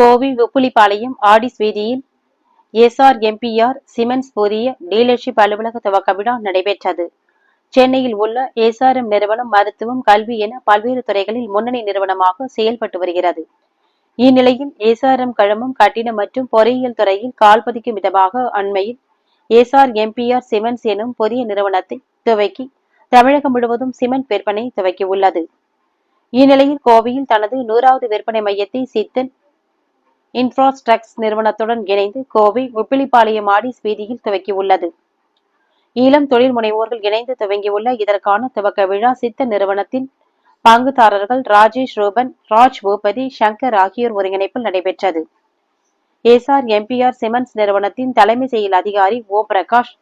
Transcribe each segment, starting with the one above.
கோவை உப்புளிப்பாளையம் ஆடிஸ் வீதியில் SR MBR cements புதிய டீலர்ஷிப் அலுவலக துவக்க விழா நடைபெற்றது. சென்னையில் உள்ள எஸ்ஆர்எம் நிறுவனம் மருத்துவம் கல்வி என பல்வேறு துறைகளில் முன்னணி நிறுவனமாக செயல்பட்டு வருகிறது. இந்நிலையில் எஸ்ஆர்எம் கழகம் கட்டிடம் மற்றும் பொறியியல் துறையில் கால் பதிக்கும் விதமாக அண்மையில் எஸ்ஆர் எம்பிஆர் சிமெண்ட்ஸ் எனும் புதிய நிறுவனத்தை துவக்கி தமிழகம் முழுவதும் சிமெண்ட் விற்பனை துவக்கியுள்ளது. இந்நிலையில் கோவையில் தனது நூறாவது விற்பனை மையத்தை சித்தன் இன்ஃப்ராஸ்ட்ரக்ஸ் நிறுவனத்துடன் இணைந்து கோவை உப்பிலிப்பாளையம் ஆடிஸ் வீதியில் துவக்கியுள்ளது. ஈழம் தொழில் முனைவோர்கள் இணைந்து துவங்கியுள்ள இதற்கான துவக்க விழா சித்த நிறுவனத்தின் பங்குதாரர்கள் ராஜேஷ் ரூபன் ராஜ் பூபதி சங்கர் ஆகியோர் ஒருங்கிணைப்பில் நடைபெற்றது. எஸ்ஆர் எம்பிஆர் சிமெண்ட்ஸ் நிறுவனத்தின் தலைமை செயல் அதிகாரி ஓ பிரகாஷ்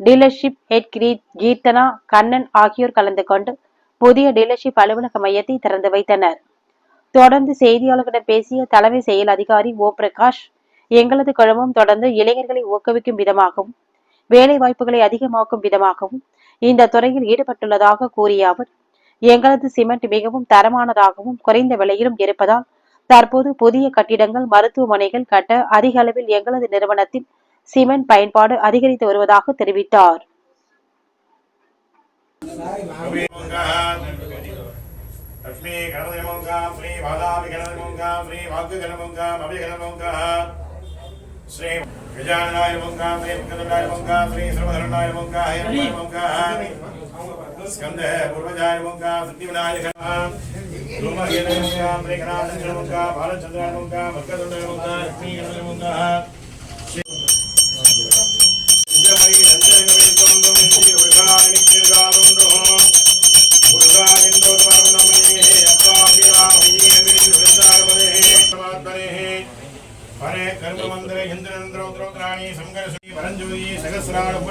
டீலர்ஷிப் ஹெட் கிரீத் கீர்த்தனா கண்ணன் ஆகியோர் கலந்து கொண்டு புதிய டீலர்ஷிப் அலுவலக மையத்தை திறந்து வைத்தனர். தொடர்ந்து செய்தியாளர்களிடம் பேசிய தலைமை செயல் அதிகாரி ஓ. பிரகாஷ் எங்களது குழுமம் தொடர்ந்து இளைஞர்களை ஊக்குவிக்கும் விதமாகவும் வேலை வாய்ப்புகளை அதிகமாக்கும் விதமாகவும் இந்த துறையில் ஈடுபட்டுள்ளதாக கூறிய அவர் எங்களது சிமெண்ட் மிகவும் தரமானதாகவும் குறைந்த விலையிலும் இருப்பதால் தற்போது புதிய கட்டிடங்கள் மருத்துவமனைகள் கட்ட அதிக அளவில் எங்களது நிறுவனத்தில் சிமெண்ட் பயன்பாடு அதிகரித்து வருவதாக தெரிவித்தார். లక్ష్మీ గణపతిగణమంకాం శ్రీ బాలాపి గణపతిగణమంకాం శ్రీ వాగ్వి గణమంకాం అభి గణమంకః శ్రీ గజాననాయ మంకాం శ్రీ ముఖదండాయ మంకాం శ్రీ సర్వధరణాయ మంకాం హేరండాయ మంకాం స్కందే పూర్వజాయ మంకాం సిద్ధివినాయక ధూమహేన మంకాం శ్రీ గణానంద మంకాం బాలచంద్రాయ మంకాం మకదండాయ మంకాం లక్ష్మీ గణపతి మంకాం శ్రీ ఇంద్రహరి రంజన విశ్వంగం శ్రీ విభాని శ్రీ రామందో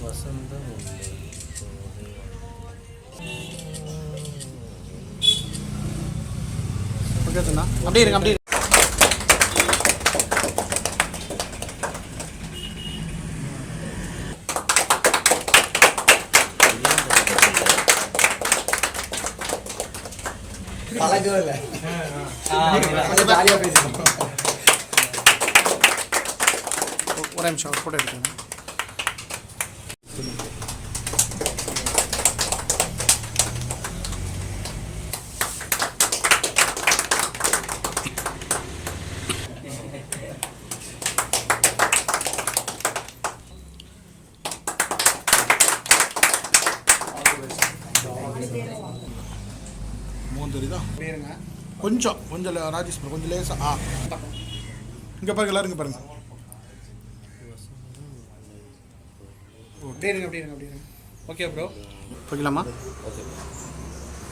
வசந்தம் இல்லை அப்படியே இருங்க அப்படியே பழக்கம் இல்லை. கொஞ்சம் ஜாலியாக பேசணும் ஒரு நிமிஷம் ஃபோட்டோ தெரியுதா பேருங்க கொஞ்சம் கொஞ்சம் ராஜேஷ் கொஞ்சம் லேசா ஆ. இங்கே பாருங்க எல்லாரும் இங்கே பாருங்க. அப்படியே இருங்க அப்படியே இருங்க அப்படியே இருங்க. ஓகே ப்ரோ போய்க்கலாமா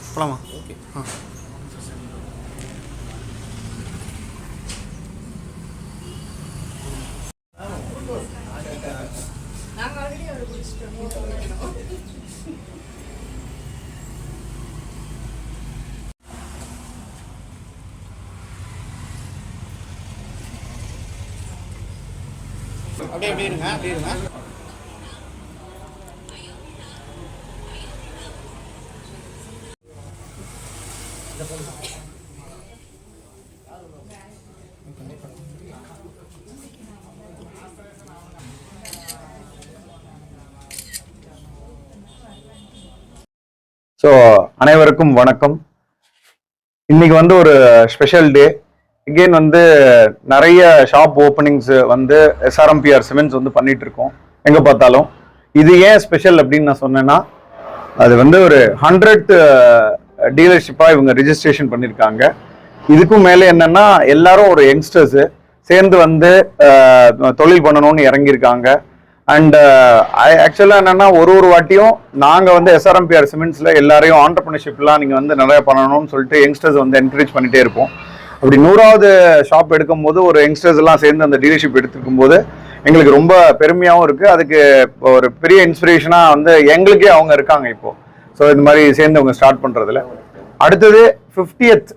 போகலாமா ஓகே ஆ. அப்படியே அப்படியே இருங்க அப்படியே இருங்க. ஸோ அனைவருக்கும் வணக்கம். இன்னைக்கு வந்து ஒரு ஸ்பெஷல் டே அகெயின் வந்து நிறைய ஷாப் ஓப்பனிங்ஸ் வந்து எஸ்ஆர்எம்பிஆர் சிமெண்ட்ஸ் வந்து பண்ணிட்டு இருக்கோம். எங்க பார்த்தாலும். இது ஏன் ஸ்பெஷல் அப்படின்னு நான் சொன்னேன்னா அது வந்து ஒரு ஹண்ட்ரட் டீலர்ஷிப்பாக இவங்க ரிஜிஸ்ட்ரேஷன் பண்ணியிருக்காங்க இதுக்கும் மேலே என்னன்னா எல்லாரும் ஒரு யங்ஸ்டர்ஸு சேர்ந்து வந்து தொழில் பண்ணணும்னு இறங்கியிருக்காங்க. அண்ட் ஆக்சுவலாக என்னென்னா ஒரு ஒரு வாட்டியும் நாங்கள் வந்து எஸ்ஆர்எம்பிஆர் சிமெண்ட்ஸில் எல்லாரையும் ஆண்டர்பிரினர்ஷிப்லாம் நீங்கள் வந்து நிறைய பண்ணணும்னு சொல்லிட்டு யங்ஸ்டர்ஸ் வந்து என்கரேஜ் பண்ணிகிட்டே இருப்போம். அப்படி நூறாவது ஷாப் எடுக்கும்போது ஒரு யங்ஸ்டர்ஸ் எல்லாம் சேர்ந்து அந்த டீலர்ஷிப் எடுத்துக்கும் போது எங்களுக்கு ரொம்ப பெருமையாகவும் இருக்குது அதுக்கு ஒரு பெரிய இன்ஸ்பிரேஷனாக வந்து எங்களுக்கே அவங்க இருக்காங்க இப்போது ஸோ இந்த மாதிரி சேர்ந்து அவங்க ஸ்டார்ட் பண்ணுறதுல அடுத்தது ஃபிஃப்டியத்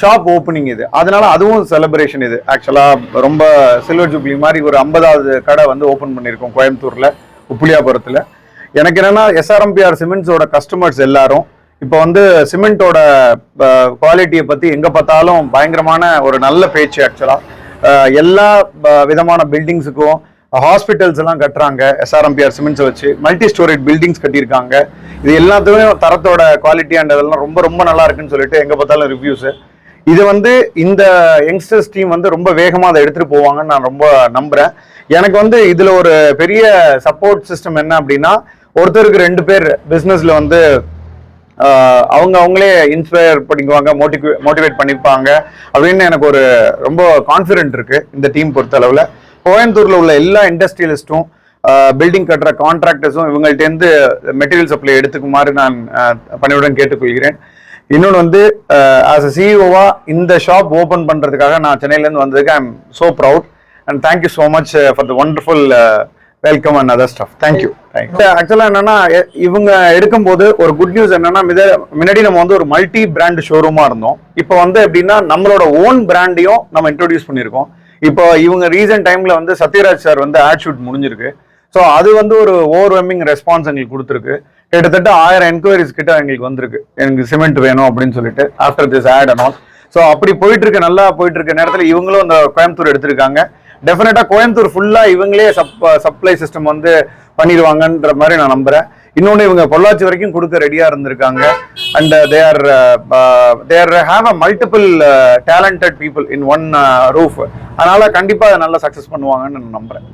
ஷாப் ஓப்பனிங் இது. அதனால அதுவும் செலிப்ரேஷன் இது. ஆக்சுவலாக ரொம்ப சில்வர் ஜூப்ளி மாதிரி ஒரு ஐம்பதாவது கடை வந்து ஓப்பன் பண்ணியிருக்கோம் கோயம்புத்தூரில் உப்புளியாபுரத்தில் எனக்கு என்னென்னா எஸ்ஆர்எம்பிஆர் சிமெண்ட்ஸோட கஸ்டமர்ஸ் எல்லாரும் இப்போ வந்து சிமெண்ட்டோட குவாலிட்டியை பற்றி எங்கே பார்த்தாலும் பயங்கரமான ஒரு நல்ல பேச்சு ஆக்சுவலாக எல்லா விதமான பில்டிங்ஸுக்கும் ஹாஸ்பிட்டல்ஸ் எல்லாம் கட்டுறாங்க. எஸ்ஆர்எம்பிஆர் சிமெண்ட்ஸ் வச்சு மல்டி ஸ்டோரேஜ் பில்டிங்ஸ் கட்டியிருக்காங்க. இது எல்லாத்துக்கும் தரத்தோட குவாலிட்டி அண்ட் அதெல்லாம் ரொம்ப ரொம்ப நல்லா இருக்குன்னு சொல்லிட்டு எங்கே பார்த்தாலும் ரிவ்யூஸு இது வந்து இந்த யங்ஸ்டர்ஸ் டீம் வந்து ரொம்ப வேகமாக அதை எடுத்துகிட்டு போவாங்கன்னு நான் ரொம்ப நம்புகிறேன் எனக்கு வந்து இதில் ஒரு பெரிய சப்போர்ட் சிஸ்டம் என்ன அப்படின்னா ஒருத்தருக்கு ரெண்டு பேர் பிஸ்னஸில் வந்து அவங்க அவங்களே இன்ஸ்பயர் பண்ணிக்குவாங்க மோட்டிவே மோட்டிவேட் பண்ணிப்பாங்க அப்படின்னு எனக்கு ஒரு ரொம்ப கான்ஃபிடென்ட் இருக்குது இந்த டீம் பொறுத்தளவில். கோயம்புத்தூர்ல உள்ள எல்லா இண்டஸ்ட்ரியலிஸ்ட்டும் பில்டிங் கட்டுற கான்ட்ராக்டர்ஸும் இவங்கள்ட்டேருந்து மெட்டீரியல் சப்ளை எடுத்துக்குமாறு நான் ஆஹ் பணிவுடன் கேட்டுக்கொள்கிறேன். இன்னொன்று வந்து ஆஸ் அ சிஇஓவா இந்த ஷாப் ஓப்பன் பண்றதுக்காக நான் சென்னையிலேருந்து வந்ததுக்கு I am so proud and thank you so much for the wonderful welcome and other stuff thank you ஆக்சுவலா என்னன்னா இவங்க எடுக்கும்போது ஒரு குட் நியூஸ் என்னன்னா மித- முன்னாடி நம்ம வந்து ஒரு மல்டி பிராண்ட் ஷோரூமா இருந்தோம். இப்போ வந்து எப்படின்னா நம்மளோட ஓன் பிராண்டையும் நம்ம இன்ட்ரோடியூஸ் பண்ணியிருக்கோம். இப்போ இவங்க ரீசன்ட் டைம்ல வந்து சத்யராஜ் சார் வந்து ஆட் ஷூட் முடிஞ்சிருக்கு. ஸோ அது வந்து ஒரு ஓவர்வெமிங் ரெஸ்பான்ஸ் எங்களுக்கு கொடுத்துருக்கு. கிட்டத்தட்ட ஆயிரம் என்கொயரிஸ் கிட்ட எங்களுக்கு வந்திருக்கு. எனக்கு சிமெண்ட் வேணும் அப்படின்னு சொல்லிட்டு after this ad and all so அப்படி போயிட்டு இருக்க நல்லா போயிட்டு இருக்க. நேரத்தில் இவங்களும் அந்த கோயம்புத்தூர் எடுத்திருக்காங்க. டெஃபினட்டாக கோயம்புத்தூர் ஃபுல்லாக இவங்களே சப் சப்ளை சிஸ்டம் வந்து பண்ணிடுவாங்கன்ற மாதிரி நான் நம்புகிறேன் இன்னொன்று இவங்க பொள்ளாச்சி வரைக்கும் கொடுக்க ரெடியாக இருந்திருக்காங்க. And they there there have a multiple talented people in one roof அதனால் கண்டிப்பாக அதை நல்லா சக்ஸஸ் பண்ணுவாங்கன்னு நான் நம்புறேன்.